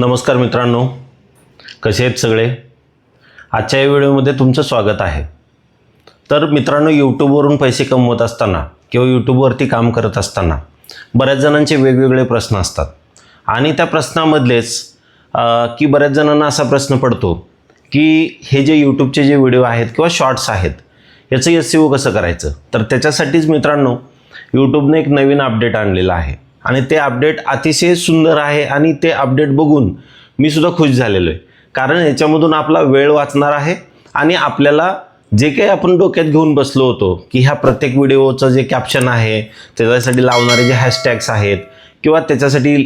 नमस्कार मित्रांनो. कसे आहेत सगळे? आजच्या या व्हिडिओमध्ये तुमचं स्वागत आहे. तर मित्रांनो यूट्यूबवरून पैसे कमवत असताना किंवा यूट्यूबवरती काम करत असताना बऱ्याच जणांचे वेगवेगळे प्रश्न असतात. आणि त्या प्रश्नामधलेच की बऱ्याच जणांना असा प्रश्न पडतो की हे जे यूट्यूबचे जे व्हिडिओ आहेत किंवा शॉर्ट्स आहेत याचं एस सी ओ कसं करायचं? तर त्याच्यासाठीच मित्रांनो यूट्यूबने एक नवीन अपडेट आणलेला आहे. आणि ते अपडेट अतिशय सुंदर आहे आणि ते अपडेट बघून मी सुद्धा खुश झालेलो आहे कारण याच्यामधून आपला वेळ वाचणार आहे आणि आपल्याला जे काही आपण डोक्यात घेऊन बसलो होतो की ह्या प्रत्येक व्हिडिओचं जे कॅप्शन आहे त्याच्यासाठी लावणारे जे हॅशटॅग्स आहेत किंवा त्याच्यासाठी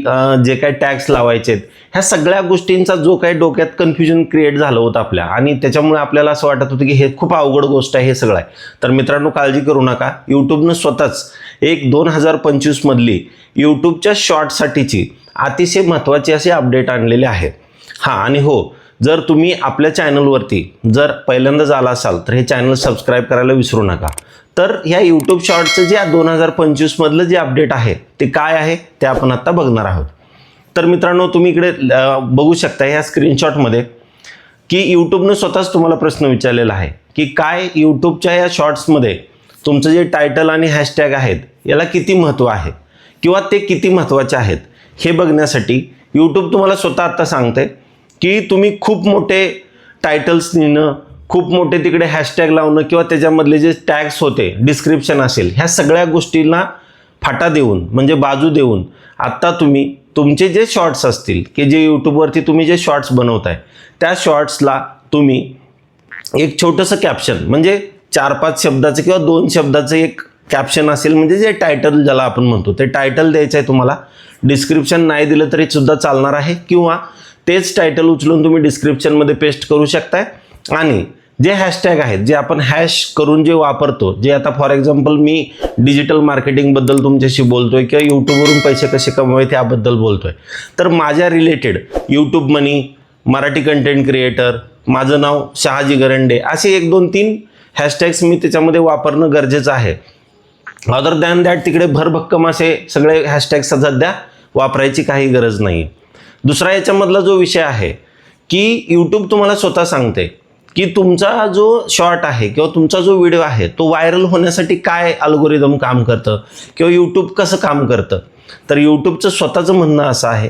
जे काही टॅग्स लावायचे आहेत ह्या सगळ्या गोष्टींचा जो काही डोक्यात कन्फ्युजन क्रिएट झालं होतं आपल्या आणि त्याच्यामुळे आपल्याला असं वाटत होतं की हे खूप अवघड गोष्ट आहे हे सगळं आहे. तर मित्रांनो काळजी करू नका. यूट्यूबनं स्वतःच एक दोन हजार पंचवीसमधली यूट्यूबच्या शॉर्टसाठीची अतिशय महत्त्वाची अशी अपडेट आणलेली आहे. हां आणि हो जर तुम्ही आपल्या चॅनलवरती जर पहिल्यांदाच आला असाल तर हे चॅनल सबस्क्राईब करायला विसरू नका. तर ह्या यूट्यूब शॉर्टचं जे दोन हजार पंचवीसमधलं जे अपडेट आहे ते काय आहे ते आपण आत्ता बघणार आहोत. तर मित्रांनो तुम्ही इकडे बघू शकता ह्या स्क्रीनशॉटमध्ये की यूट्यूबनं स्वतःच तुम्हाला प्रश्न विचारलेला आहे की काय यूट्यूबच्या या शॉर्ट्समध्ये तुमचं जे टायटल आणि हॅशटॅग आहेत याला किती महत्त्व आहे? किंवा ते किती महत्त्वाचे आहेत हे बघण्यासाठी यूट्यूब तुम्हाला स्वतः आत्ता सांगते की तुम्ही खूप मोठे टायटल्स लिहिणं खूप मोठे तिकडे हॅशटॅग लावणं किंवा त्याच्यामधले जे टॅग्स होते डिस्क्रिप्शन असेल ह्या सगळ्या गोष्टींना फाटा देऊन म्हणजे बाजू देऊन आत्ता तुम्ही तुमचे जे शॉर्ट्स असतील की जे यूट्यूबवरती तुम्ही जे शॉर्ट्स बनवताय त्या शॉर्ट्सला तुम्ही एक छोटंसं कॅप्शन म्हणजे चार पाच शब्दाचं किंवा दोन शब्दाचं एक कॅप्शन असेल म्हणजे जे टायटल ज्याला आपण म्हणतो ते टायटल द्यायचं आहे तुम्हाला. डिस्क्रिप्शन नाही दिलं तरी सुद्धा चालणार आहे किंवा तेच टायटल उचलून तुम्ही डिस्क्रिप्शनमध्ये पेस्ट करू शकताय. आणि जे हॅशटॅग आहेत जे आपण हॅश करून जे वापरतो जे आता फॉर एक्झाम्पल मी डिजिटल मार्केटिंगबद्दल तुमच्याशी बोलतोय किंवा यूट्यूबवरून पैसे कसे कमवायचे त्याबद्दल बोलतोय. तर माझ्या related YouTube money Marathi content creator माझं नाव शहाजी गरंडे असे एक दोन तीन हॅशटॅग्स मी त्याच्यामध्ये वापरणं गरजेचं आहे. अदर दॅन दॅट तिकडे भरभक्कम असे सगळे हॅशटॅग सध्या वापरायची काही गरज नाही. दुसरा याच्यामधला जो विषय आहे की यूट्यूब तुम्हाला स्वतः सांगते की तुमचा जो शॉर्ट आहे किंवा तुमचा जो व्हिडिओ आहे तो व्हायरल होण्यासाठी काय अल्गोरिदम काम करतं किंवा यूट्यूब कसं काम करतं? तर यूट्यूबचं स्वतःचं म्हणणं असं आहे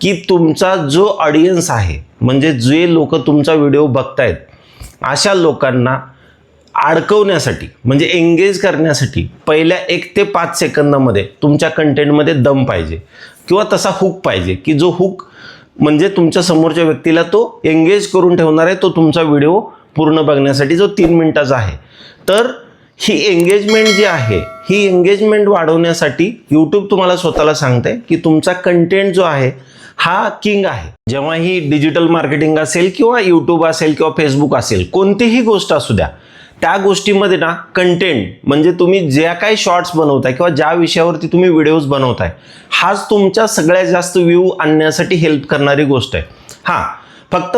की तुमचा जो ऑडियन्स आहे म्हणजे जे लोक तुमचा व्हिडिओ बघतायत अशा लोकांना अडकवण्यासाठी म्हणजे एंगेज करण्यासाठी पहिल्या एक ते पाच सेकंदामध्ये तुमच्या कंटेंटमध्ये दम पाहिजे. किंवा तसा हुक पाहिजे की जो हुक म्हणजे तुमच्या समोरच्या व्यक्तीला तो एंगेज करून ठेवणार आहे तो तुमचा व्हिडिओ पूर्ण बघण्यासाठी जो तीन मिनिटाचा आहे. तर ही एंगेजमेंट जी आहे ही एंगेजमेंट वाढवण्यासाठी यूट्यूब तुम्हाला स्वतःला सांगते की तुमचा कंटेंट जो आहे हा किंग आहे. जेव्हा ही डिजिटल मार्केटिंग असेल किंवा यूट्यूब असेल किंवा फेसबुक असेल कोणतीही गोष्ट असू द्या त्या गोष्टीमध्ये ना कंटेंट म्हणजे तुम्ही ज्या काही शॉर्ट्स बनवताय किंवा ज्या विषयावरती तुम्ही व्हिडिओज बनवताय हाच तुमच्या सगळ्यात जास्त व्ह्यू आणण्यासाठी हेल्प करणारी गोष्ट आहे. हां फक्त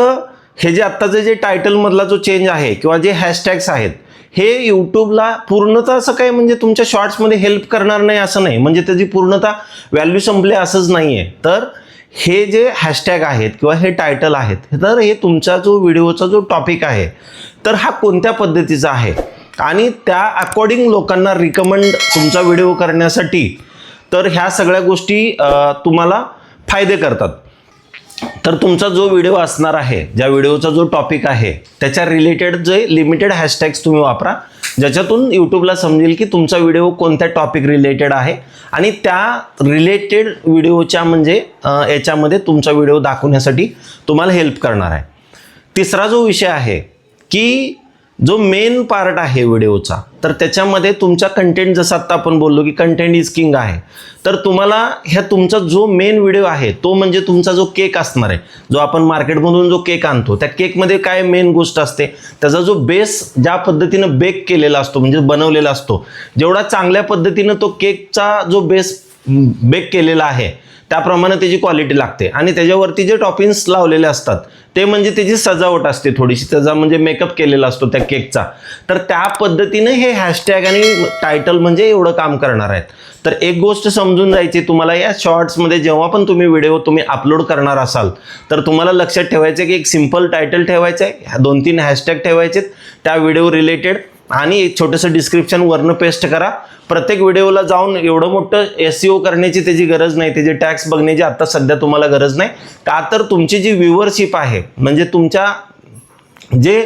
हे जे आत्ताचं जे टायटलमधला जो चेंज आहे किंवा जे हॅशटॅग्स आहेत हे यूट्यूबला पूर्णतः असं काही म्हणजे तुमच्या शॉर्ट्समध्ये हेल्प करणार नाही असं नाही. म्हणजे त्याची पूर्णतः व्हॅल्यू संपले असंच नाही आहे तर हे जे हॅशटॅग आहेत किंवा हे टायटल आहेत तर हे तुमचा जो व्हिडिओचा जो टॉपिक आहे तर हा कोणत्या पद्धतीचा आहे? आणि त्या अकॉर्डिंग लोकांना रिकमेंड तुमचा व्हिडिओ करण्यासाठी तर ह्या सगळ्या गोष्टी तुम्हाला फायदे करतात. तर तुमचा जो व्हिडिओ असणार आहे ज्या व्हिडिओचा जो टॉपिक आहे त्याच्या रिलेटेड जे लिमिटेड हॅशटॅग्स तुम्ही वापरा ज्याच्यातून यूट्यूबला समजेल की तुमचा व्हिडिओ कोणत्या टॉपिक रिलेटेड आहे आणि त्या रिलेटेड व्हिडिओच्या म्हणजे याच्यामध्ये तुमचा व्हिडिओ दाखवण्यासाठी तुम्हाला हेल्प करणार आहे. तिसरा जो विषय आहे की जो मेन पार्ट आहे व्हिडिओचा तर त्याच्यामध्ये तुमचा कंटेंट जसं आत्ता आपण बोललो की कंटेंट इज किंग आहे. तर तुम्हाला ह्या तुमचा जो मेन व्हिडिओ आहे तो म्हणजे तुमचा जो केक असणार आहे जो आपण मार्केटमधून जो केक आणतो त्या केकमध्ये काय मेन गोष्ट असते त्याचा जो बेस ज्या पद्धतीनं बेक केलेला असतो म्हणजे बनवलेला असतो जेवढा चांगल्या पद्धतीनं तो केकचा जो बेस बेक केलेला आहे त्याप्रमाणे त्याची क्वालिटी लागते. आणि त्याच्यावरती जे टॉपिंग्स लावलेले असतात ते म्हणजे त्याची सजावट असते थोडीशी. त्याचा म्हणजे मेकअप केलेला असतो त्या केकचा तर त्या पद्धतीने हे हॅशटॅग आणि टायटल म्हणजे एवढं काम करणार आहेत. तर एक गोष्ट समजून जायची तुम्हाला या शॉर्ट्समध्ये जेव्हा पण तुम्ही व्हिडिओ तुम्ही अपलोड करणार असाल तर तुम्हाला लक्षात ठेवायचं आहे की एक सिंपल टायटल ठेवायचं आहे. दोन तीन हॅशटॅग ठेवायचे त्या व्हिडिओ रिलेटेड आणि एक छोटंसं डिस्क्रिप्शन वरनं पेस्ट करा. प्रत्येक व्हिडिओला जाऊन एवढं मोठं एस सी ओ करण्याची त्याची गरज नाही. त्याचे टॅक्स बघण्याची आत्ता सध्या तुम्हाला गरज नाही. का तर तुमची जी व्ह्युअरशिप आहे म्हणजे तुमच्या जे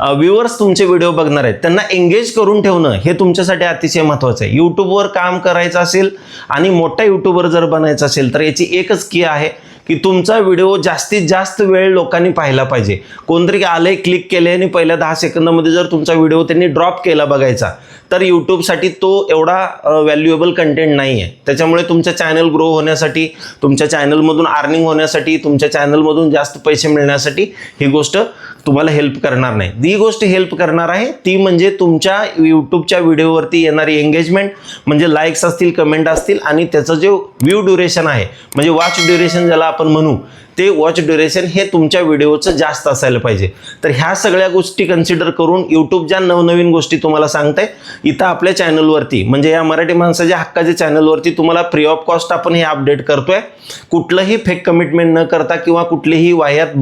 व्ह्युअर्स तुमचे व्हिडिओ बघणार आहेत त्यांना एंगेज करून ठेवणं हे तुमच्यासाठी अतिशय महत्त्वाचं आहे. यूट्यूबवर काम करायचं असेल आणि मोठा यूट्यूबर जर बनायचं असेल तर याची एकच की आहे की तुमचा व्हिडिओ जास्तीत जास्त वेळ लोकांनी पाहिला पाहिजे. कोणतरी आलंय क्लिक केले आणि पहिल्या दहा सेकंदामध्ये जर तुमचा व्हिडिओ त्यांनी ड्रॉप केला बघायचा तर यूट्यूबसाठी तो एवढा व्हॅल्युएबल कंटेंट नाही आहे त्याच्यामुळे तुमच्या चॅनल ग्रो होण्यासाठी तुमच्या चॅनलमधून अर्निंग होण्यासाठी तुमच्या चॅनलमधून जास्त पैसे मिळण्यासाठी ही गोष्ट तुम्हाला हेल्प करणार नाही. ती गोष्ट हेल्प करणार आहे ती म्हणजे तुमच्या यूट्यूबच्या व्हिडिओवरती येणारी एंगेजमेंट म्हणजे लाईक्स असतील कमेंट असतील आणि त्याचं जे व्ह्यू ड्युरेशन आहे म्हणजे वॉच ड्युरेशन ज्याला आपण म्हणू ते वॉच ड्युरेशन हे तुमच्या व्हिडिओचं जास्त असायला पाहिजे. तर ह्या सगळ्या गोष्टी कन्सिडर करून यूट्यूब ज्या नवनवीन गोष्टी तुम्हाला सांगताय इथं आपल्या चॅनलवरती म्हणजे या मराठी माणसाच्या हक्काच्या चॅनलवरती तुम्हाला फ्री ऑफ कॉस्ट आपण हे अपडेट करतोय. कुठलंही फेक कमिटमेंट न करता किंवा कुठलीही वाह्यात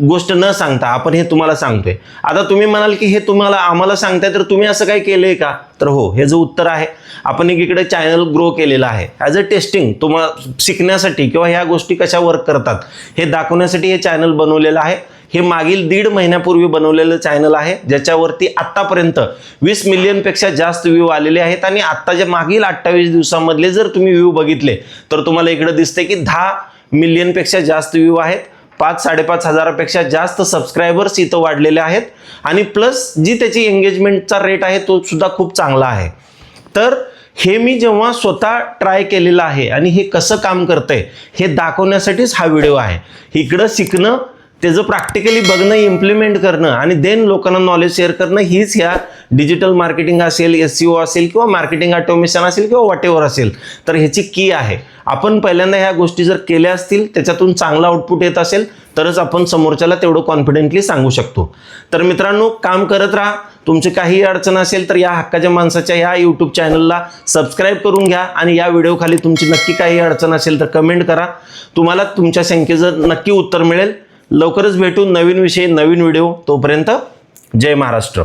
गोष्ट न सांगता आपण हे तुम्हाला सांगतोय. आता तुम्ही म्हणाल की हे तुम्हाला आम्हाला सांगताय तर तुम्ही असं काही केलंय का? तर हो हे जो उत्तर आहे आपण एक इकडे चॅनल ग्रो केलेलं आहे. ॲज अ टेस्टिंग तुम्हाला शिकण्यासाठी किंवा ह्या गोष्टी कशा वर्क करतात. हे दाखवण्यासाठी हे चॅनल बनवलेलं आहे. हे मागील दीड महिन्यापूर्वी बनवलेलं चॅनल आहे ज्याच्यावरती आत्तापर्यंत वीस मिलियनपेक्षा जास्त व्ह्यू आलेले आहेत आणि आत्ताच्या मागील अठ्ठावीस दिवसामधले जर तुम्ही व्ह्यू बघितले तर तुम्हाला इकडं दिसते की दहा मिलियनपेक्षा जास्त व्ह्यू आहेत. पाच साडेपाच हजारापेक्षा जास्त सबस्क्रायबर्स इथं वाढलेले आहेत. आणि प्लस जी त्याची एंगेजमेंटचा रेट आहे तो सुद्धा खूप चांगला आहे. तर हे मी जेव्हा स्वतः ट्राय केलेलं आहे आणि हे कसं काम करतंय हे दाखवण्यासाठीच हा व्हिडिओ आहे. इकडं शिकणं त्याचं प्रॅक्टिकली बघणं इम्प्लिमेंट करणं आणि देन लोकांना नॉलेज शेअर करणं हीच ह्या डिजिटल मार्केटिंग असेल एस सी ओ असेल किंवा मार्केटिंग ऑटोमेशन असेल किंवा वॉट एव्हर असेल. तर ह्याची की आहे. आपण पहिल्यांदा ह्या गोष्टी जर केल्या असतील त्याच्यातून चांगला आउटपुट येत असेल तरच आपण समोरच्याला तेवढं कॉन्फिडेंटली सांगू शकतो. तर मित्रांनो काम करत राहा. तुमची काही अडचण असेल तर या हक्काच्या माणसाच्या या यूट्यूब चॅनलला सबस्क्राईब करून घ्या आणि या व्हिडिओखाली तुमची नक्की काही अडचण असेल तर कमेंट करा. तुम्हाला तुमच्या शंकेचं नक्की उत्तर मिळेल. लवकरच भेटू नवीन विषय नवीन व्हिडिओ. तोपर्यंत जय महाराष्ट्र.